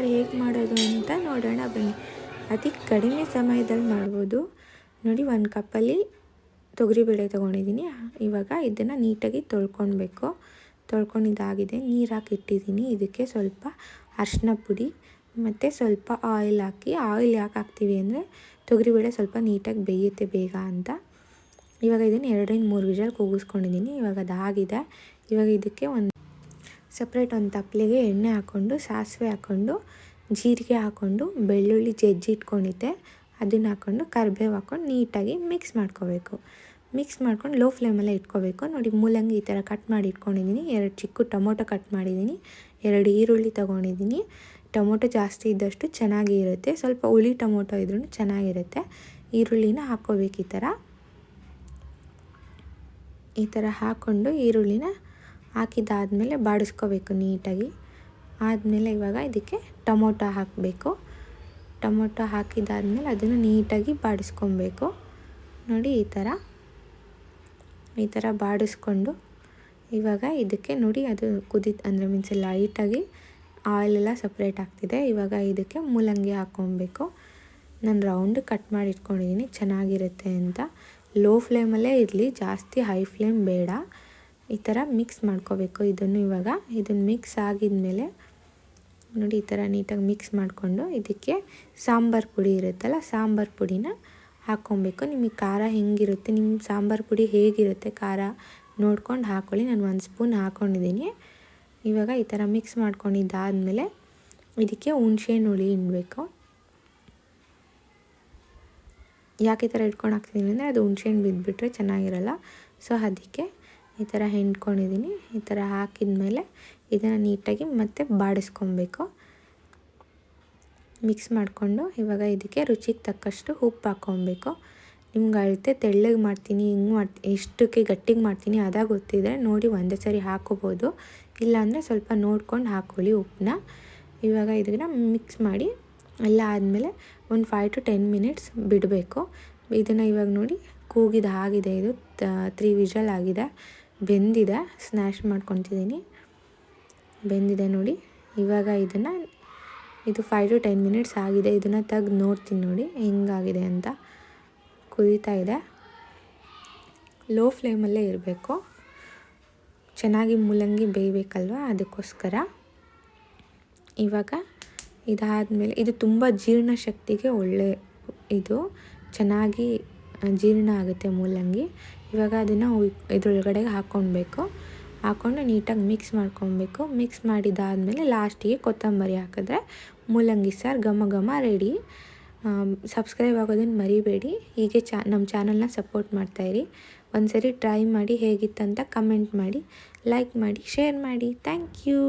ಸಾರು ಹೇಗೆ ಮಾಡೋದು ಅಂತ ನೋಡೋಣ ಬನ್ನಿ. ಅತಿ ಕಡಿಮೆ ಸಮಯದಲ್ಲಿ ಮಾಡ್ಬೋದು. ನೋಡಿ, ಒಂದು ಕಪ್ಪಲ್ಲಿ ತೊಗರಿಬೇಳೆ ತೊಗೊಂಡಿದ್ದೀನಿ. ಇವಾಗ ಇದನ್ನು ನೀಟಾಗಿ ತೊಳ್ಕೊಳ್ಬೇಕು ತೊಳ್ಕೊಂಡಿದ್ದಾಗಿದೆ ನೀರು ಹಾಕಿ ಇಟ್ಟಿದ್ದೀನಿ. ಇದಕ್ಕೆ ಸ್ವಲ್ಪ ಅರಿಶಿನ ಪುಡಿ, ಮತ್ತು ಸ್ವಲ್ಪ ಆಯಿಲ್ ಹಾಕಿ ಆಯಿಲ್ ಯಾಕೆ ಹಾಕ್ತೀವಿ ಅಂದರೆ ತೊಗರಿಬೇಳೆ ಸ್ವಲ್ಪ ನೀಟಾಗಿ ಬೇಯುತ್ತೆ ಬೇಗ ಅಂತ. ಇವಾಗ ಇದನ್ನು ಎರಡರಿಂದ ಮೂರು ವಿಷಲ್ ಕೂಗಿಸ್ಕೊಂಡಿದ್ದೀನಿ. ಇವಾಗ ಅದಾಗಿದೆ. ಇವಾಗ ಇದಕ್ಕೆ ಒಂದು ಸಪ್ರೇಟ್ ಒಂದು ತಪ್ಪಲಿಗೆ ಎಣ್ಣೆ ಹಾಕ್ಕೊಂಡು, ಸಾಸಿವೆ ಹಾಕ್ಕೊಂಡು, ಜೀರಿಗೆ ಹಾಕ್ಕೊಂಡು, ಬೆಳ್ಳುಳ್ಳಿ ಜಜ್ಜಿ ಇಟ್ಕೊಂಡಿದ್ದೆ. ಅದನ್ನು ಹಾಕ್ಕೊಂಡು ಕರಿಬೇವು ಹಾಕ್ಕೊಂಡು ನೀಟಾಗಿ ಮಿಕ್ಸ್ ಮಾಡ್ಕೋಬೇಕು. ಮಿಕ್ಸ್ ಮಾಡ್ಕೊಂಡು ಲೋ ಫ್ಲೇಮಲ್ಲೇ ಇಟ್ಕೋಬೇಕು. ನೋಡಿ ಮೂಲಂಗಿ ಈ ಥರ ಕಟ್ ಮಾಡಿ ಇಟ್ಕೊಂಡಿದ್ದೀನಿ ಎರಡು ಚಿಕ್ಕ ಟೊಮೊಟೊ ಕಟ್ ಮಾಡಿದ್ದೀನಿ ಎರಡು ಈರುಳ್ಳಿ ತೊಗೊಂಡಿದ್ದೀನಿ ಟೊಮೊಟೊ ಜಾಸ್ತಿ ಇದ್ದಷ್ಟು ಚೆನ್ನಾಗಿ ಇರುತ್ತೆ ಸ್ವಲ್ಪ ಹುಳಿ ಟೊಮೊಟೊ ಇದ್ರೂ ಚೆನ್ನಾಗಿರುತ್ತೆ. ಈರುಳ್ಳಿನ ಹಾಕ್ಕೋಬೇಕು ಈ ಥರ ಈ ಥರ ಹಾಕ್ಕೊಂಡು ಈರುಳ್ಳಿನ ಹಾಕಿದ್ದಾದಮೇಲೆ ಬಾಡಿಸ್ಕೋಬೇಕು ನೀಟಾಗಿ. ಆದಮೇಲೆ ಇವಾಗ ಇದಕ್ಕೆ ಟೊಮೊಟೊ ಹಾಕಬೇಕು. ಟೊಮೊಟೊ ಹಾಕಿದ್ದಾದಮೇಲೆ ಅದನ್ನು ನೀಟಾಗಿ ಬಾಡಿಸ್ಕೊಬೇಕು. ನೋಡಿ ಈ ಥರ. ಈ ಥರ ಬಾಡಿಸ್ಕೊಂಡು ಇವಾಗ ಇದಕ್ಕೆ ನೋಡಿ ಅದು ಕುದಿ, ಅಂದರೆ ಮೀನ್ಸ್ ಲೈಟಾಗಿ ಆಯಿಲೆಲ್ಲ ಸಪ್ರೇಟ್ ಆಗ್ತಿದೆ. ಇವಾಗ ಇದಕ್ಕೆ ಮೂಲಂಗಿ ಹಾಕ್ಕೊಬೇಕು. ನಾನು ರೌಂಡ್ ಕಟ್ ಮಾಡಿ ಇಟ್ಕೊಂಡಿದ್ದೀನಿ ಚೆನ್ನಾಗಿರುತ್ತೆ ಅಂತ. ಲೋ ಫ್ಲೇಮಲ್ಲೇ ಇರಲಿ. ಜಾಸ್ತಿ ಹೈ ಫ್ಲೇಮ್ ಬೇಡ. ಈ ಥರ ಮಿಕ್ಸ್ ಮಾಡ್ಕೋಬೇಕು. ಇದನ್ನು ಇವಾಗ ಇದನ್ನು ಮಿಕ್ಸ್ ಆಗಿದ್ಮೇಲೆ ನೋಡಿ ಈ ಥರ ನೀಟಾಗಿ ಮಿಕ್ಸ್ ಮಾಡಿಕೊಂಡು ಇದಕ್ಕೆ ಸಾಂಬಾರು ಪುಡಿ ಇರುತ್ತಲ್ಲ, ಸಾಂಬಾರು ಪುಡಿನ ಹಾಕ್ಕೊಬೇಕು. ನಿಮಗೆ ಖಾರ ಹೆಂಗಿರುತ್ತೆ, ನಿಮ್ಮ ಸಾಂಬಾರು ಪುಡಿ ಹೇಗಿರುತ್ತೆ ಖಾರ ನೋಡ್ಕೊಂಡು ಹಾಕ್ಕೊಳ್ಳಿ ನಾನು ಒಂದು ಸ್ಪೂನ್ ಹಾಕ್ಕೊಂಡಿದ್ದೀನಿ ಇವಾಗ ಈ ಥರ ಮಿಕ್ಸ್ ಮಾಡ್ಕೊಂಡಿದ್ದಾದಮೇಲೆ ಇದಕ್ಕೆ ಹುಣ್ಸೆಹಣ್ಣು ಹುಳಿ ಹಿಂಡಬೇಕು ಯಾಕೆ ಈ ಥರ ಇಟ್ಕೊಂಡು ಹಾಕ್ತಿದ್ದೀನಿ ಅಂದರೆ ಅದು ಹುಣ್ಸೆಹಣ್ಣು ಬಿದ್ದುಬಿಟ್ರೆ ಚೆನ್ನಾಗಿರಲ್ಲ. ಸೊ ಅದಕ್ಕೆ ಈ ಥರ ಹೆಣ್ಕೊಂಡಿದ್ದೀನಿ ಈ ಥರ ಹಾಕಿದ ಮೇಲೆ ಇದನ್ನು ನೀಟಾಗಿ ಮತ್ತೆ ಬಾಡಿಸ್ಕೊಬೇಕು. ಮಿಕ್ಸ್ ಮಾಡಿಕೊಂಡು ಇವಾಗ ಇದಕ್ಕೆ ರುಚಿಗೆ ತಕ್ಕಷ್ಟು ಉಪ್ಪು ಹಾಕ್ಕೊಬೇಕು. ನಿಮ್ಗೆ ಅಳತೆ ತೆಳ್ಳಗೆ ಮಾಡ್ತೀನಿ, ಹಿಂಗೆ ಮಾಡ್ತೀನಿ ಎಷ್ಟಕ್ಕೆ ಗಟ್ಟಿಗೆ ಮಾಡ್ತೀನಿ ಅದಾಗ ಗೊತ್ತಿದ್ರೆ ನೋಡಿ ಒಂದೇ ಸರಿ ಹಾಕೋಬೋದು ಇಲ್ಲಾಂದರೆ ಸ್ವಲ್ಪ ನೋಡ್ಕೊಂಡು ಹಾಕ್ಕೊಳ್ಳಿ ಉಪ್ಪನ್ನ. ಇವಾಗ ಇದನ್ನು ಮಿಕ್ಸ್ ಮಾಡಿ ಎಲ್ಲ ಆದಮೇಲೆ ಒಂದು ಫೈವ್ ಟು ಟೆನ್ ಮಿನಿಟ್ಸ್ ಬಿಡಬೇಕು. ಇದನ್ನು ಇವಾಗ ನೋಡಿ ಕೂಗಿದ ಆಗಿದೆ ಇದು ತ್ರೀ ವಿಷಲ್ ಆಗಿದೆ. ಬೆಂದಿದೆ, ಸ್ನ್ಯಾಶ್ ಮಾಡ್ಕೊತಿದ್ದೀನಿ ಬೆಂದಿದೆ ನೋಡಿ. ಇವಾಗ ಇದನ್ನು ಇದು ಫೈವ್ ಟು ಟೆನ್ ಮಿನಿಟ್ಸ್ ಆಗಿದೆ. ಇದನ್ನು ತೆಗ್ದು ನೋಡ್ತೀನಿ ನೋಡಿ ಹೆಂಗಾಗಿದೆ ಅಂತ. ಕುದೀತಾ ಇದೆ. ಲೋ ಫ್ಲೇಮಲ್ಲೇ ಇರಬೇಕು. ಚೆನ್ನಾಗಿ ಮೂಲಂಗಿ ಬೇಯಬೇಕಲ್ವ? ಅದಕ್ಕೋಸ್ಕರ. ಇವಾಗ ಇದಾದಮೇಲೆ ಇದು ತುಂಬ ಜೀರ್ಣಶಕ್ತಿಗೆ ಒಳ್ಳೆ ಇದು. ಚೆನ್ನಾಗಿ ಜೀರ್ಣ ಆಗುತ್ತೆ ಮೂಲಂಗಿ. ಇವಾಗ ಅದನ್ನು ಇದ್ರೊಳಗಡೆ ಹಾಕ್ಕೊಳ್ಬೇಕು ಹಾಕ್ಕೊಂಡು ನೀಟಾಗಿ ಮಿಕ್ಸ್ ಮಾಡ್ಕೊಬೇಕು ಮಿಕ್ಸ್ ಮಾಡಿದಾದಮೇಲೆ ಲಾಸ್ಟಿಗೆ ಕೊತ್ತಂಬರಿ ಹಾಕಿದ್ರೆ ಮೂಲಂಗಿ ಸಾರು ಘಮ ಘಮ ರೆಡಿ ಸಬ್ಸ್ಕ್ರೈಬ್ ಆಗೋದನ್ನು ಮರಿಬೇಡಿ. ಹೀಗೆ ಚಾ ನಮ್ಮ ಚಾನಲ್ನ ಸಪೋರ್ಟ್ ಮಾಡ್ತಾಯಿರಿ ಒಂದು ಸರಿ ಟ್ರೈ ಮಾಡಿ ಹೇಗಿತ್ತಂತ ಕಮೆಂಟ್ ಮಾಡಿ ಲೈಕ್ ಮಾಡಿ ಶೇರ್ ಮಾಡಿ. Thank you